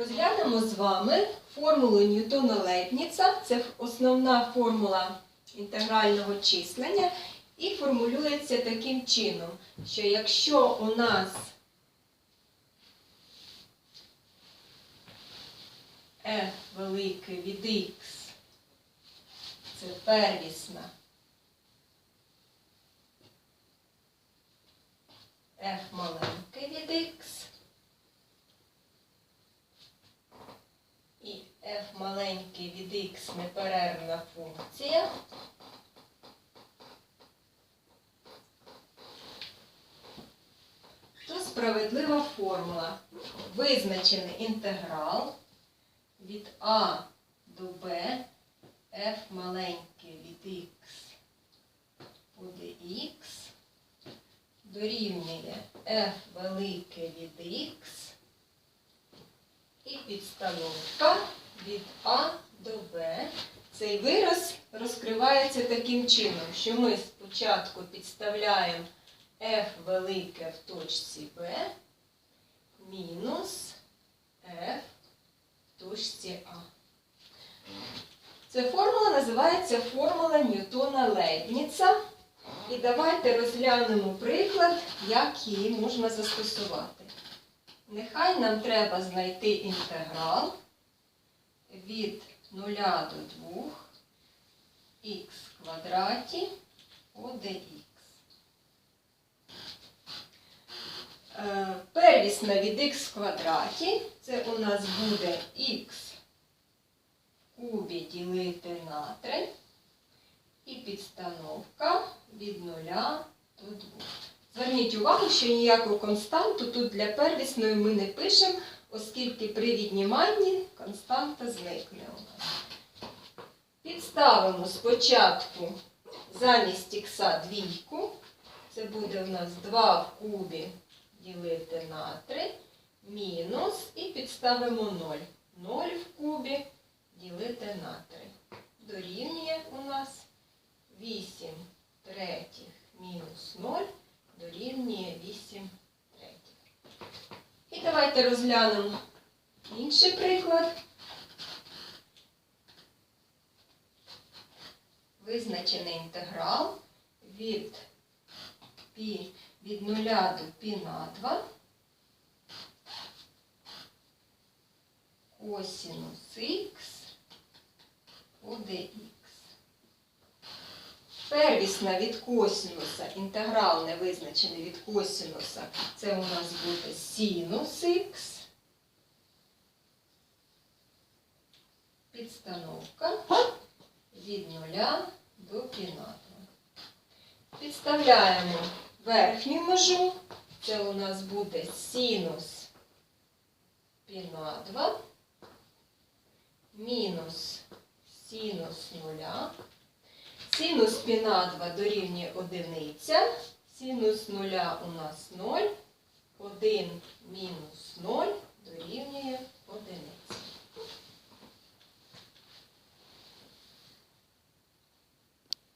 Розглянемо з вами формулу Ньютона Лейбніца. Це основна формула інтегрального числення. І формулюється таким чином, що якщо у нас f велике від x це первісна f маленьке від x і f маленьке неперервна функція. То справедлива формула. Визначений інтеграл від А до Б f маленьке від x по dx дорівнює f велике від x і підстановка від А до Б. Цей вираз розкривається таким чином, що ми спочатку підставляємо f велике в точці B мінус f в точці А. Ця формула називається формула Ньютона Лейбніца. І давайте розглянемо приклад, як її можна застосувати. Нехай нам треба знайти інтеграл від 0 до 2 х квадраті dx. Е, Первісна від х квадраті, це у нас буде х в кубі ділити на 3 і підстановка від 0 до 2. Зверніть увагу, що ніяку константу тут для первісної ми не пишемо, оскільки при відніманні константа зникне у нас. Підставимо спочатку замість х двійку. Це буде у нас 2 в кубі ділити на 3, мінус, і підставимо 0. 0 в кубі ділити на 3. Дорівнює у нас 8 третіх мінус 0 дорівнює 8 третіх. І давайте розглянемо інший приклад. Визначений інтеграл від пі від 0 до пі на 2 косінус х по dx. Первісна від косінуса, інтеграл не визначений від косінуса, це у нас буде синус х. Підстановка від 0 до 2. Підставляємо верхню межу, це у нас буде синус пі на 2 мінус синус 0. Синус пі на 2 дорівнює одиниця. Синус нуля у нас 0. 1 мінус 0 дорівнює